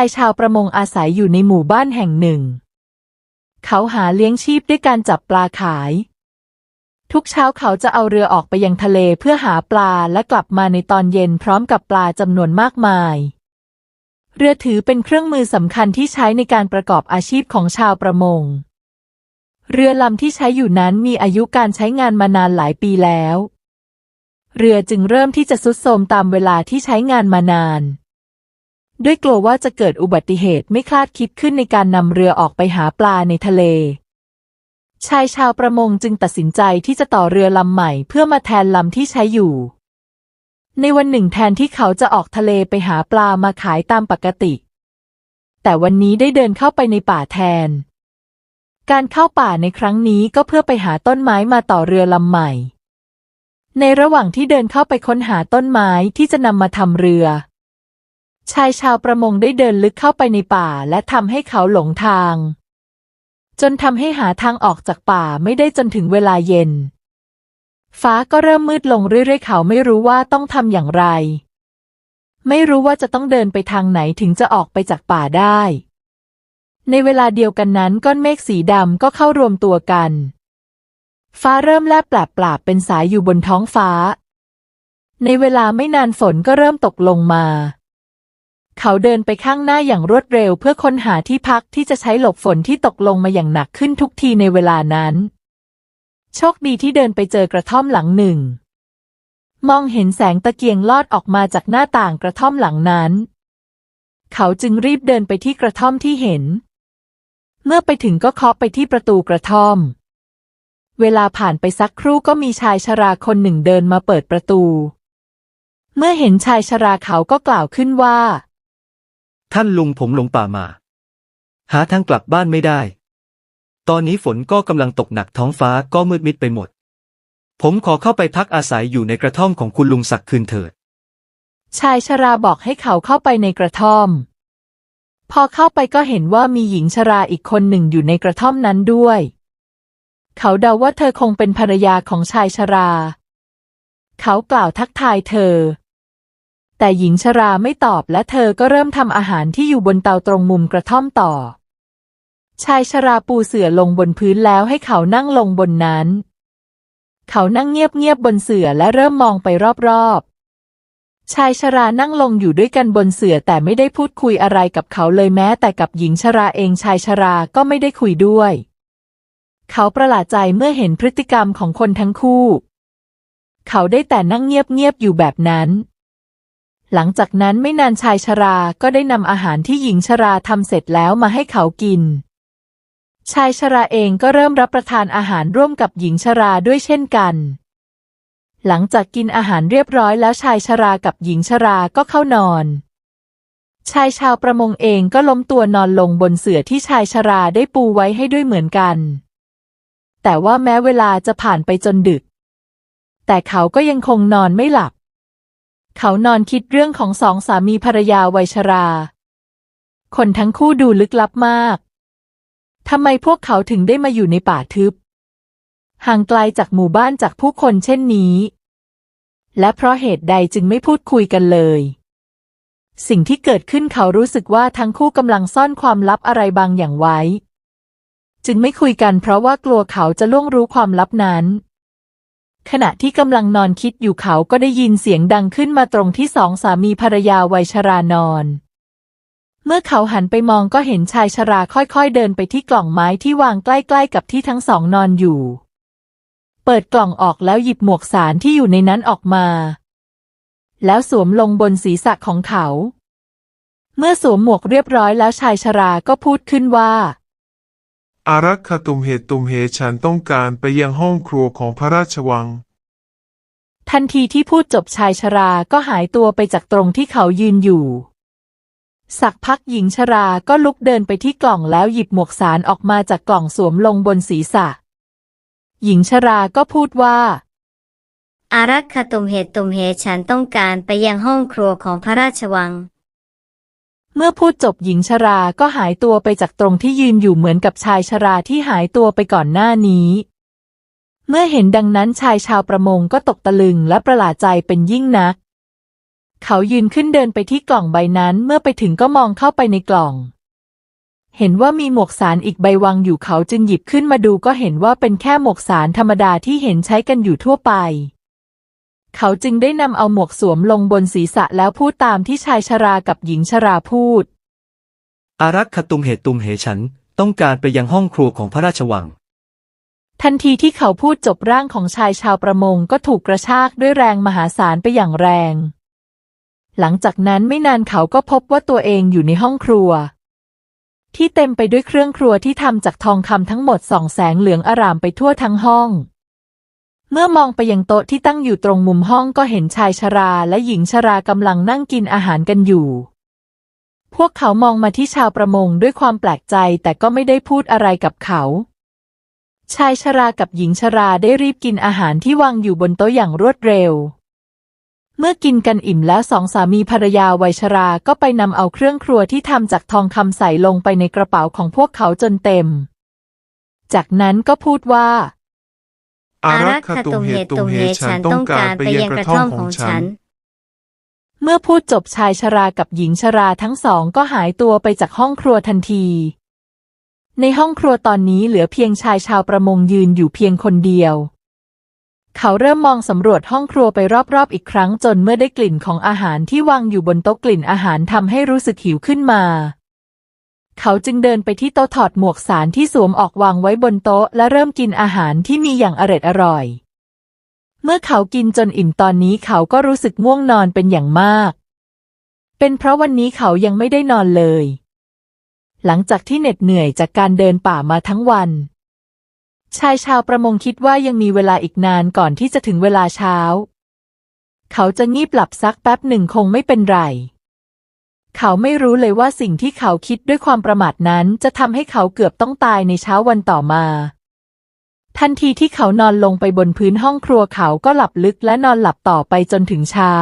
ายชาวประมงอาศัยอยู่ในหมู่บ้านแห่งหนึ่ง เขาหาเลี้ยงชีพด้วยการจับปลาขาย ทุกเช้าเขาจะเอาเรือออกไปยังทะเลเพื่อหาปลาและกลับมาในตอนเย็นพร้อมกับปลาจำนวนมากมาย เรือถือเป็นเครื่องมือสำคัญที่ใช้ในการประกอบอาชีพของชาวประมง เรือลำที่ใช้อยู่นั้นมีอายุการใช้งานมานานหลายปีแล้ว เรือจึงเริ่มที่จะทรุดโทรมตามเวลาที่ใช้งานมานาน ด้วยกลัวว่าจะเกิดอุบัติเหตุไม่คาดคิดขึ้นในการนำเรือออกไปหาปลาในทะเล ชายชาวประมงจึงตัดสินใจที่จะต่อเรือลำใหม่เพื่อมาแทนลำที่ใช้อยู่ ในวันหนึ่งแทนที่เขาจะออกทะเลไปหาปลามาขายตามปกติ แต่วันนี้ได้เดินเข้าไปในป่าแทน การเข้าป่าในครั้งนี้ก็เพื่อไปหาต้นไม้มาต่อเรือลำใหม่ ในระหว่างที่เดินเข้าไปค้นหาต้นไม้ที่จะนำมาทำเรือ ชายชาวประมงได้เดินลึกเข้าไปในป่าและทำให้เขาหลงทาง จนทำให้หาทางออกจากป่าไม่ได้จนถึงเวลาเย็น ฟ้าก็เริ่มมืดลงเรื่อยๆ เขาไม่รู้ว่าต้องทำอย่างไร ไม่รู้ว่าจะต้องเดินไปทางไหนถึงจะออกไปจากป่าได้ ในเวลาเดียวกันนั้นก้อนเมฆสีดำก็เข้ารวมตัวกัน ฟ้าเริ่มแลบแปลบปราบเป็นสายอยู่บนท้องฟ้า ในเวลาไม่นานฝนก็เริ่มตกลงมา เขาเดินไปข้างหน้าอย่างรวดเร็วเพื่อค้นหาที่พักที่จะใช้หลบฝนที่ตกลงมาอย่างหนักขึ้นทุกทีในเวลานั้น โชคดีที่เดินไปเจอกระท่อมหลังหนึ่ง มองเห็นแสงตะเกียงลอดออกมาจากหน้าต่างกระท่อมหลังนั้น เขาจึงรีบเดินไปที่กระท่อมที่เห็น เมื่อไปถึงก็เคาะไปที่ประตูกระท่อม เวลาผ่านไปสักครู่ก็มีชายชราคนหนึ่งเดินมาเปิดประตู เมื่อเห็นชายชราเขาก็กล่าวขึ้นว่า ท่านลุงผมหลงป่ามา หาทางกลับบ้านไม่ได้ ตอนนี้ฝนก็กำลังตกหนักท้องฟ้าก็มืดมิดไปหมด ผมขอเข้าไปพักอาศัยอยู่ในกระท่อมของคุณลุงศักดิ์คืนเถิด ชายชราบอกให้เขาเข้าไปในกระท่อม พอเข้าไปก็เห็นว่ามีหญิงชราอีกคนหนึ่งอยู่ในกระท่อมนั้นด้วย เขาเดาว่าเธอคงเป็นภรรยาของชายชรา เขากล่าวทักทายเธอ แต่หญิงชราไม่ตอบและเธอก็เริ่มทำอาหารที่อยู่บนเตาตรงมุมกระท่อมต่อ ชายชราปูเสื่อลงบนพื้นแล้วให้เขานั่งลงบนนั้น เขานั่งเงียบๆบนเสื่อและเริ่มมองไปรอบๆ ชายชรานั่งลงอยู่ด้วยกันบนเสื่อแต่ไม่ได้พูดคุยอะไรกับเขาเลยแม้ แต่กับหญิงชราเองชายชราก็ไม่ได้คุยด้วย เขาประหลาดใจเมื่อเห็นพฤติกรรมของคนทั้งคู่ เขาได้แต่นั่งเงียบๆอยู่แบบนั้น หลังจากนั้นไม่นานชายชราก็ได้นำอาหารที่หญิงชราทำเสร็จแล้วมาให้เขากิน ชายชราเองก็เริ่มรับประทานอาหารร่วมกับหญิงชราด้วยเช่นกัน หลังจากกินอาหารเรียบร้อยแล้วชายชรากับหญิงชราก็เข้านอน ชายชาวประมงเองก็ล้มตัวนอนลงบนเสื่อที่ชายชราได้ปูไว้ให้ด้วยเหมือนกัน แต่ว่าแม้เวลาจะผ่านไปจนดึก แต่เขาก็ยังคงนอนไม่หลับ เขานอนคิดเรื่องของสองสามีภรรยาวัยชรา คนทั้งคู่ดูลึกลับมาก ทำไมพวกเขาถึงได้มาอยู่ในป่าทึบ ห่างไกลจากหมู่บ้านจากผู้คนเช่นนี้ และเพราะเหตุใดจึงไม่พูดคุยกันเลย สิ่งที่เกิดขึ้นเขารู้สึกว่าทั้งคู่กำลังซ่อนความลับอะไรบางอย่างไว้ จึงไม่คุยกันเพราะว่ากลัวเขาจะล่วงรู้ความลับนั้น ขณะที่กำลังนอนคิดอยู่เขาก็ได้ยินเสียงดังขึ้นมาตรงที่สองสามีภรรยาวัยชรานอน เมื่อเขาหันไปมองก็เห็นชายชราค่อยๆเดินไปที่กล่องไม้ที่วางใกล้ๆกับที่ทั้งสองนอนอยู่ เปิดกล่องออกแล้วหยิบหมวกสารที่อยู่ในนั้นออกมา แล้วสวมลงบนศีรษะของเขา เมื่อสวมหมวกเรียบร้อยแล้วชายชราก็พูดขึ้นว่าอารักขาตุมเหตุตุมเหตุฉันต้องการไปยังห้องครัวของพระราชวัง ทันทีที่พูดจบชายชราก็หายตัวไปจากตรงที่เขายืนอยู่ สักพักหญิงชราก็ลุกเดินไปที่กล่องแล้วหยิบหมวกสารออกมาจากกล่องสวมลงบนศีรษะ หญิงชราก็พูดว่า อารักขาตุมเหตุตุมเหตุฉันต้องการไปยังห้องครัวของพระราชวัง เมื่อพูดจบหญิงชราก็หายตัวไปจากตรงที่ยืนอยู่เหมือนกับชายชราที่หายตัวไปก่อนหน้านี้ เมื่อเห็นดังนั้นชายชาวประมงก็ตกตะลึงและประหลาดใจเป็นยิ่งนัก เขายืนขึ้นเดินไปที่กล่องใบนั้นเมื่อไปถึงก็มองเข้าไปในกล่อง เห็นว่ามีหมวกสารอีกใบวางอยู่เขาจึงหยิบขึ้นมาดูก็เห็นว่าเป็นแค่หมวกสารธรรมดาที่เห็นใช้กันอยู่ทั่วไป เขาจึงได้นำเอาหมวกสวมลงบนศีรษะแล้วพูดตามที่ชายชรากับหญิงชราพูด อารักขตุมเหตุตุมเหฉัน ต้องการไปยังห้องครัวของพระราชวัง ทันทีที่เขาพูดจบร่างของชายชาวประมงก็ถูกกระชากด้วยแรงมหาศาลไปอย่างแรง หลังจากนั้นไม่นานเขาก็พบว่าตัวเองอยู่ในห้องครัว ที่เต็มไปด้วยเครื่องครัวที่ทำจากทองคำทั้งหมดส่องแสงเหลืองอร่ามไปทั่วทั้งห้อง เมื่อมองไปยังโต๊ะที่ตั้งอยู่ตรงมุมห้องก็เห็นชายชราและหญิงชรากำลังนั่งกินอาหารกันอยู่พวกเขามองมาที่ชาวประมงด้วยความแปลกใจแต่ก็ไม่ได้พูดอะไรกับเขา ชายชรากับหญิงชราได้รีบกินอาหารที่วางอยู่บนโต๊ะอย่างรวดเร็ว เมื่อกินกันอิ่มแล้วสองสามีภรรยาวัยชราก็ไปนำเอาเครื่องครัวที่ทำจากทองคำใส่ลงไปในกระเป๋าของพวกเขาจนเต็ม จากนั้นก็พูดว่าอารักขตุมเหตุตุมเหฉันต้องการไปยังกระท่อมของฉัน เมื่อพูดจบชายชรากับหญิงชราทั้งสองก็หายตัวไปจากห้องครัวทันที ในห้องครัวตอนนี้เหลือเพียงชายชาวประมงยืนอยู่เพียงคนเดียว เขาเริ่มมองสำรวจห้องครัวไปรอบๆอีกครั้งจนเมื่อได้กลิ่นของอาหารที่วางอยู่บนโต๊ะกลิ่นอาหารทำให้รู้สึกหิวขึ้นมา เขาจึงเดินไปที่โต๊ะถอดหมวกสารที่สวมออกวางไว้บนโต๊ะ และเริ่มกินอาหารที่มีอย่างอร็ดอร่อย เมื่อเขากินจนอิ่มตอนนี้เขาก็รู้สึกง่วงนอนเป็นอย่างมาก เป็นเพราะวันนี้เขายังไม่ได้นอนเลย หลังจากที่เหน็ดเหนื่อยจากการเดินป่ามาทั้งวัน ชายชาวประมงคิดว่ายังมีเวลาอีกนานก่อนที่จะถึงเวลาเช้า เขาจะงีบหลับสักแป๊บหนึ่งคงไม่เป็นไร เขาไม่รู้เลยว่าสิ่งที่เขาคิดด้วยความประมาทนั้นจะทำให้เขาเกือบต้องตายในเช้าวันต่อมาทันทีที่เขานอนลงไปบนพื้นห้องครัวเขาก็หลับลึกและนอนหลับต่อไปจนถึงเช้า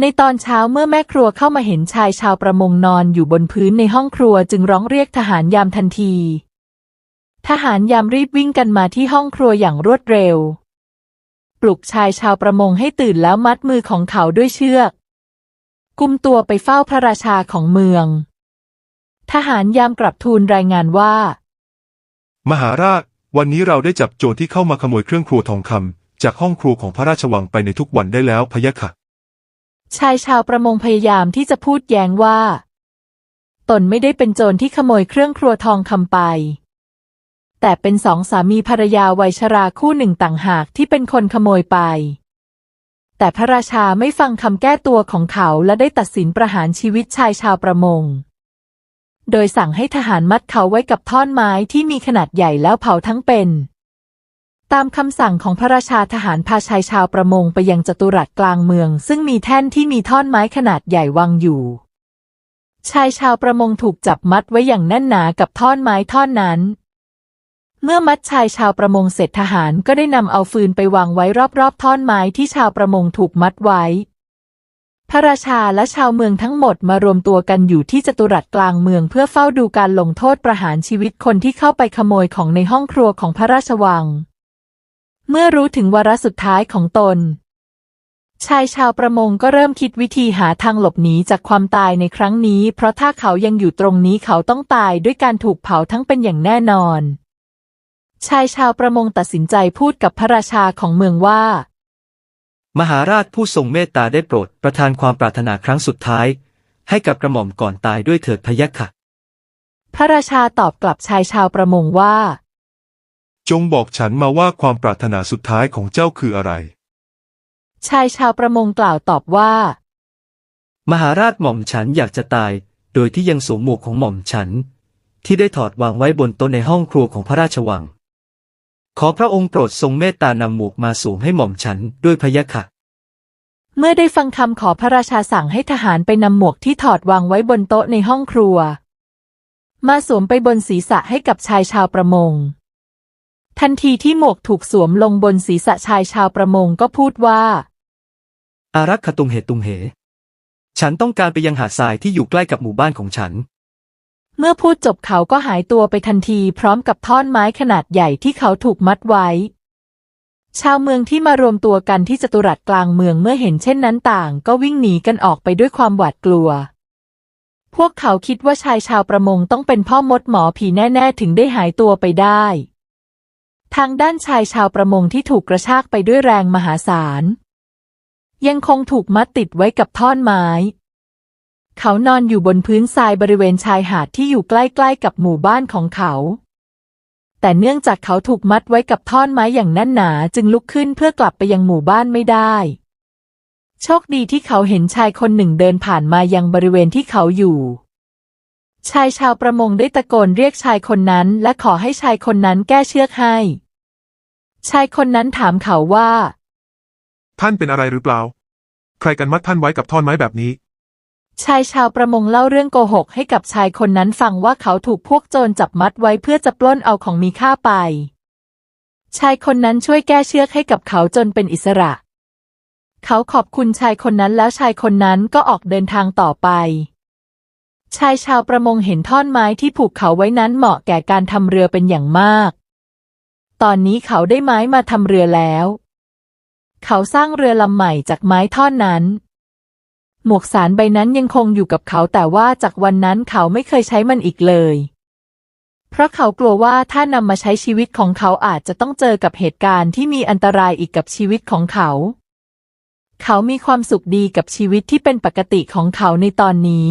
ในตอนเช้าเมื่อแม่ครัวเข้ามาเห็นชายชาวประมงนอนอยู่บนพื้นในห้องครัวจึงร้องเรียกทหารยามทันที ทหารยามรีบวิ่งกันมาที่ห้องครัวอย่างรวดเร็ว ปลุกชายชาวประมงให้ตื่นแล้วมัดมือของเขาด้วยเชือกกุมตัวไปเฝ้าพระราชาของเมือง ทหารยามกลับทูลรายงานว่า มหาราช วันนี้เราได้จับโจรที่เข้ามาขโมยเครื่องครัวทองคำจากห้องครัวของพระราชวังไปในทุกวันได้แล้วพะยะค่ะ ชายชาวประมงพยายามที่จะพูดแย้งว่า ตนไม่ได้เป็นโจรที่ขโมยเครื่องครัวทองคำไป แต่เป็นสองสามีภรรยาวัยชราคู่หนึ่งต่างหากที่เป็นคนขโมยไป แต่พระราชาไม่ฟังคำแก้ตัวของเขาและได้ตัดสินประหารชีวิตชายชาวประมง โดยสั่งให้ทหารมัดเขาไว้กับท่อนไม้ที่มีขนาดใหญ่แล้วเผาทั้งเป็น ตามคำสั่งของพระราชาทหารพาชายชาวประมงไปยังจัตุรัสกลางเมือง ซึ่งมีแท่นที่มีท่อนไม้ขนาดใหญ่วางอยู่ ชายชาวประมงถูกจับมัดไว้อย่างแน่นหนากับท่อนไม้ท่อนนั้น เมื่อมัดชายชาวประมงเสร็จทหารก็ได้นำเอาฟืนไปวางไว้รอบๆท่อนไม้ที่ชาวประมงถูกมัดไว้ พระราชาและชาวเมืองทั้งหมดมารวมตัวกันอยู่ที่จัตุรัสกลางเมืองเพื่อเฝ้าดูการลงโทษประหารชีวิตคนที่เข้าไปขโมยของในห้องครัวของพระราชวัง เมื่อรู้ถึงวาระสุดท้ายของตน ชายชาวประมงก็เริ่มคิดวิธีหาทางหลบหนีจากความตายในครั้งนี้ เพราะถ้าเขายังอยู่ตรงนี้เขาต้องตายด้วยการถูกเผาทั้งเป็นอย่างแน่นอน ชายชาวประมงตัดสินใจพูดกับพระราชาของเมืองว่า มหาราชผู้ทรงเมตตาได้โปรดประทานความปรารถนาครั้งสุดท้าย ให้กับกระหม่อมก่อนตายด้วยเถิดพะยะค่ะ พระราชาตอบกลับชายชาวประมงว่า จงบอกฉันมาว่าความปรารถนาสุดท้ายของเจ้าคืออะไร ชายชาวประมงกล่าวตอบว่า มหาราชหม่อมฉันอยากจะตาย โดยที่ยังสวมหมวกของหม่อมฉัน ที่ได้ถอดวางไว้บนโต๊ะในห้องครัวของพระราชวัง ขอพระองค์โปรดทรงเมตตานำหมวกมาสวมให้หม่อมฉันด้วยพะยะค่ะ เมื่อได้ฟังคำขอพระราชาสั่งให้ทหารไปนำหมวกที่ถอดวางไว้บนโต๊ะในห้องครัว มาสวมไปบนศีรษะให้กับชายชาวประมง ทันทีที่หมวกถูกสวมลงบนศีรษะชายชาวประมงก็พูดว่า อารักขตุงเหตุตุงเห ฉันต้องการไปยังหาดทรายที่อยู่ใกล้กับหมู่บ้านของฉัน เมื่อพูดจบเขาก็หายตัวไปทันทีพร้อมกับท่อนไม้ขนาดใหญ่ที่เขาถูกมัดไว้ ชาวเมืองที่มารวมตัวกันที่จตุรัสกลางเมืองเมื่อเห็นเช่นนั้นต่าง ก็วิ่งหนีกันออกไปด้วยความหวาดกลัว พวกเขาคิดว่าชายชาวประมงต้องเป็นพ่อมดหมอผีแน่ ๆ ถึงได้หายตัวไปได้ ทางด้านชายชาวประมงที่ถูกกระชากไปด้วยแรงมหาศาล ยังคงถูกมัดติดไว้กับท่อนไม้ เขานอนอยู่บนพื้นทรายบริเวณชายหาดที่อยู่ใกล้ๆกับหมู่บ้านของเขา แต่เนื่องจากเขาถูกมัดไว้กับท่อนไม้อย่างแน่นหนาจึงลุกขึ้นเพื่อกลับไปยังหมู่บ้านไม่ได้ โชคดีที่เขาเห็นชายคนหนึ่งเดินผ่านมายังบริเวณที่เขาอยู่ชายชาวประมงได้ตะโกนเรียกชายคนนั้น และขอให้ชายคนนั้นแก้เชือกให้ ชายคนนั้นถามเขาว่า ท่านเป็นอะไรหรือเปล่า ใครกันมัดท่านไว้กับท่อนไม้แบบนี้ ชายชาวประมงเล่าเรื่องโกหกให้กับชายคนนั้นฟังว่าเขาถูกพวกโจรจับมัดไว้เพื่อจะปล้นเอาของมีค่าไป ชายคนนั้นช่วยแก้เชือกให้กับเขาจนเป็นอิสระ เขาขอบคุณชายคนนั้นแล้วชายคนนั้นก็ออกเดินทางต่อไป ชายชาวประมงเห็นท่อนไม้ที่ผูกเขาไว้นั้นเหมาะแก่การทำเรือเป็นอย่างมาก ตอนนี้เขาได้ไม้มาทำเรือแล้ว เขาสร้างเรือลำใหม่จากไม้ท่อนนั้น หมวกสารใบนั้นยังคงอยู่กับเขาแต่ว่าจากวันนั้นเขาไม่เคยใช้มันอีกเลย เพราะเขากลัวว่าถ้านำมาใช้ชีวิตของเขาอาจจะต้องเจอกับเหตุการณ์ที่มีอันตรายอีกกับชีวิตของเขา เขามีความสุขดีกับชีวิตที่เป็นปกติของเขาในตอนนี้